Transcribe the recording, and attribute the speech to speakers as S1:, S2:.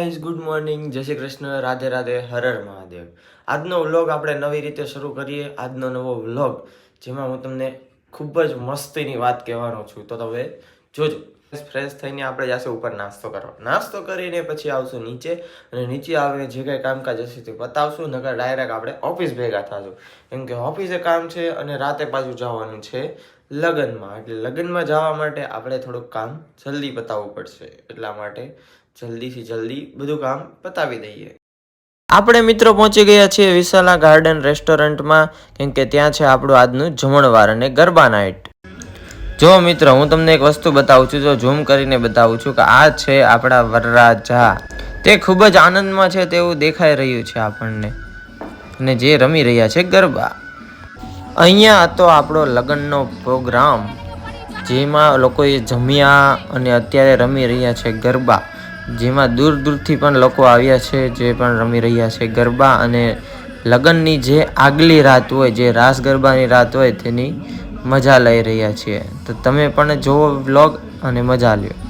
S1: Guys good morning જય શ્રી કૃષ્ણ. રાધે રાધે. હર હર મહાદેવ. આજનો vlog આપણે નવી રીતે શરૂ કરીએ. આજનો નવો વ્લોગ, જેમાં હું તમને ખૂબ જ મસ્તીની વાત કહેવાનો છું. તો તમે જોજો. ફ્રેશ થઈને આપણે જશે ઉપર નાસ્તો કરવા. નાસ્તો કરીને પછી આવશું નીચે અને નીચે આવીને જે કાંઈ કામકાજ હશે તે બતાવશું નકર ડાયરેક્ટ આપણે ઓફિસ ભેગા થશું. કેમ કે ઓફિસે કામ છે અને રાતે પાછું જવાનું છે. લગ્નમાં. એટલે લગ્નમાં જવા માટે આપણે થોડુંક કામ જલ્દી પતાવવું પડશે. એટલા માટે જલ્દીથી જલ્દી બધું કામ પતાવી દઈએ. આપણે મિત્રો પહોંચી ગયા છીએ વિશાલા ગાર્ડન રેસ્ટોરન્ટમાં, કેમ કે ત્યાં છે આપણું આજનું જમણવાર અને ગરબા નાઇટ. જો મિત્રો, હું તમને એક વસ્તુ બતાવું છું, જો ઝૂમ કરીને બતાવું છું કે આ છે આપણા વરરાજા. તે ખૂબ જ આનંદમાં છે તેવું દેખાઈ રહ્યું છે આપણને. અને જે રમી રહ્યા છે ગરબા. અહીંયા હતો આપણો લગ્નનો પ્રોગ્રામ, જેમાં લોકોએ જમ્યા અને અત્યારે રમી રહ્યા છે ગરબા. જેમાં દૂર દૂરથી પણ લોકો આવ્યા છે, જે પણ રમી રહ્યા છે ગરબા અને લગ્નની જે આગલી રાત હોય, જે રાસ ગરબાની રાત હોય, તેની મજા લઈ રહ્યા છીએ. તો તમે પણ જુઓ વ્લોગ અને મજા લ્યો.